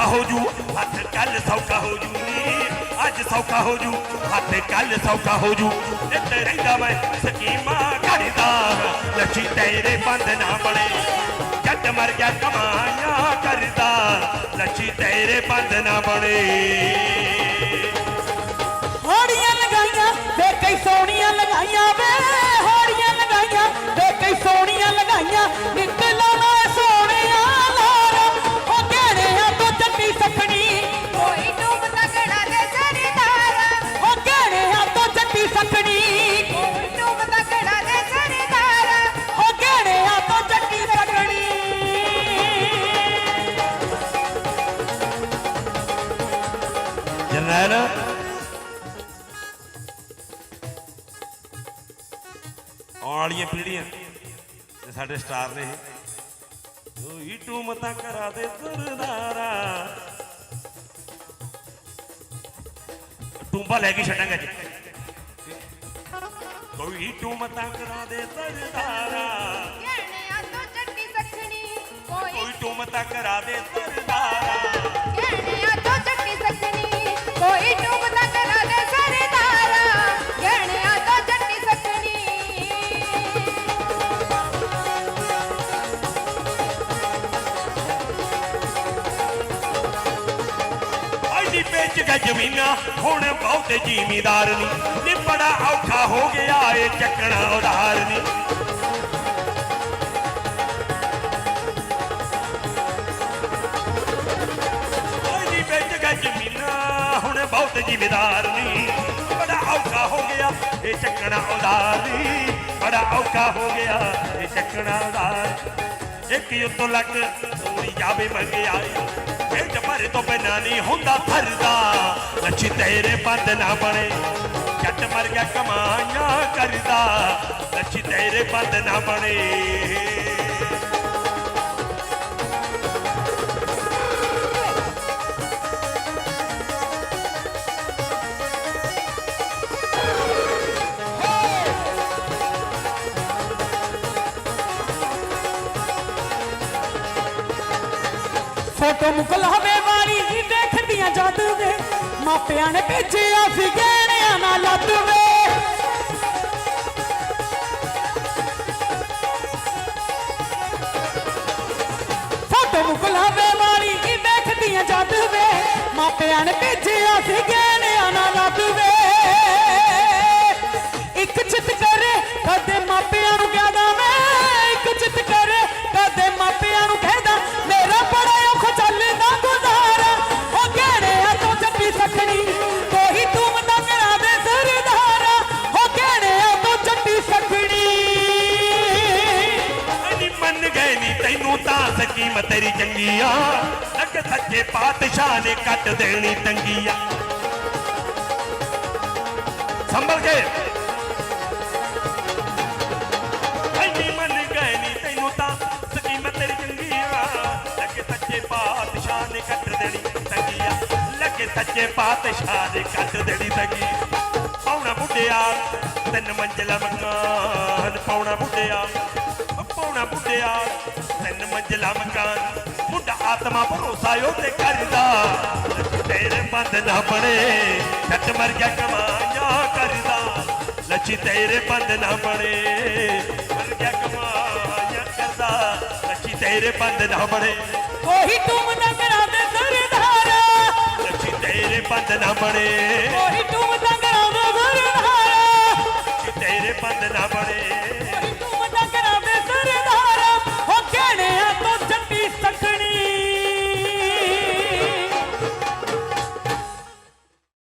ਸੌਖਾ ਹੋ ਜੂ ਹੱਥ ਕੱਲ ਸੌਖਾ ਹੋ ਜੂ ਅੱਜ ਸੌਖਾ ਹੋ ਜੂ ਹੱਥ ਕੱਲ ਸੌਖਾ ਹੋ ਜੂ ਇੱਥੇ ਰਹਿੰਦਾ ਮੈਂ ਸਕੀਮਾਂ ਘੜਦਾ ਲੱਛੀ ਤੇਰੇ ਬੰਦ ਨਾ ਬਣੇ ਜੱਟ ਮਰ ਗਿਆ ਕਮਾਈਆਂ ਕਰਦਾ ਲੱਛੀ ਤੇਰੇ ਬੰਦ ਨਾ ਬਣੇ ਜਰਨੈਲ ਆਉਣ ਵਾਲੀਆਂ ਪੀੜ੍ਹੀਆਂ ਤੇ ਸਾਡੇ ਸਟਾਰ ਨੇ ਇਹ। ਉਹੀ ਟੂਮਤਾ ਕਰਾ ਦੇ ਸਰਦਾਰਾ ਟੂੰਬਾ ਲੈ ਕੇ ਛੱਡਾਂਗੇ ਅੱਜ। ਕੋਈ ਟੂਮਤਾ ਕਰਾ ਦੇ ਸਰਦਾਰਾ ਗਹਿਣਿਆਂ ਤੋਂ ਜੱਟੀ ਸਖਣੀ ਕੋਈ ਕੋਈ ਟੂਮਤਾ ਕਰਾ ਦੇ ਸਰਦਾਰਾ ਕੋਈ ਟੂਮਤਾ ਕਰਾ ਦੇ ਸਰਦਾਰਾ, ਗਹਿਣਿਆਂ ਤੋਂ ਜੱਟੀ ਸਖਣੀ ਐਡੀ ਵੇਚ ਕੇ ਜ਼ਮੀਨਾਂ, ਹੁਣ ਬਹੁਤੇ ਜ਼ਿਮੀਦਾਰ ਨਹੀਂ ਨੀ ਬੜਾ ਔਖਾ ਹੋ ਗਿਆ ਏ ਚੱਕਣਾ ਉਧਾਰ ਨਹੀਂ ਜ਼ਿਮੀਦਾਰ ਨਹੀਂ ਬੜਾ ਔਖਾ ਹੋ ਗਿਆ ਏ ਚੱਕਣਾ ਉਧਾਰ ਨਹੀਂ ਬੜਾ ਔਖਾ ਹੋ ਗਿਆ ਏ ਚੱਕਣਾ ਉਧਾਰ ਇੱਕ ਉੱਤੋਂ ਲੱਗ ਪੂਰੀ ਜਾਵੇ ਮੰਗਿਆਈ ਢਿੱਡ ਭਰੇ ਤੋਂ ਬਿਨਾ ਨਹੀਂ ਹੁੰਦਾ ਫਰਦਾ। ਲੱਛੀ ਤੇਰੇ ਬੰਦ ਨਾ ਬਣੇ। ਜੱਟ ਮਰ ਗਿਆ ਕਮਾਈਆਂ ਕਰਦਾ। ਲੱਛੀ ਤੇਰੇ ਬੰਦ ਨਾ ਬਣੇ। ਫੋਟੋ ਮੁਕਲਾਵੇ ਵਾਲੀ ਹੀ ਦੇਖਦੀਆਂ ਜਦ ਵੇ। ਮਾਪਿਆਂ ਨੇ ਭੇਜਿਆ ਸੀ, ਗਹਿਣਿਆਂ ਨਾਲ ਲੱਦ ਵੇ। ਫੋਟੋ ਮੁਕਲਾਵੇ ਵਾਲੀ ਹੀ ਦੇਖਦੀਆਂ ਜਦ ਵੇ। ਮਾਪਿਆਂ ਨੇ ਭੇਜਿਆ ਸੀ ਤਾਂ ਤੇਰੀ ਚੰਗੀ ਆ ਲੱਗ ਸੱਚੇ ਪਾਤਸ਼ਾਹ ਨੇ ਕੱਟ ਦੇਣੀ ਤੰਗੀ ਆ ਸੰਭਲ ਕੇ। ਨਹੀਂ ਮੰਨ ਗਏ ਨਹੀਂ ਤੈਨੂੰ ਤਾਂ ਸਕੀਮ ਤੇਰੀ ਚੰਗੀ ਆ ਲੱਗ ਸੱਚੇ ਪਾਤਸ਼ਾਹ ਨੇ ਕੱਟ ਦੇਣੀ ਤੰਗੀ ਆ ਲੱਗ ਸੱਚੇ ਪਾਤਸ਼ਾਹ ਨੇ ਕੱਟ ਦੇਣੀ ਤੰਗੀ ਪਾਉਣਾ ਬੁੱਢਿਆ, ਤਿੰਨ ਮੰਜਲਾ ਮਕਾਨ ਪਾਉਣਾ ਬੁੱਢਿਆ। ਪਾਉਣਾ ਬੁੱਢਿਆ ਮੰਜ਼ਿਲਾ ਮਕਾਨ ਮੁੰਡਾ ਆਤਮਾ ਭਰੋਸਾ ਉਹਦੇ ਕਰਦਾ। ਤੇਰੇ ਬੰਦ ਨਾ ਬਣੇ ਛੱਟ ਮਰ ਗਿਆ ਕਮਾਈਆਂ ਕਰਦਾ। ਲੱਛੀ ਤੇਰੇ ਬੰਦ ਨਾ ਬਣੇ ਮਰ ਗਿਆ ਕਮਾਈਆਂ ਕਰਦਾ। ਲੱਛੀ ਤੇਰੇ ਬੰਦ ਨਾ ਬਣੇ। ਕੋਈ ਤੂੰ ਨਾ ਕਰਾ ਦੇ ਸਰਦਾਰਾ ਲੱਛੀ ਤੇਰੇ ਬੰਦ ਨਾ ਬਣੇ। ਕੋਈ ਤੂੰ ਨਾ ਕਰਾ ਦੇ ਸਰਦਾਰਾ ਲੱਛੀ ਤੇਰੇ ਬੰਦ ਨਾ ਬਣੇ।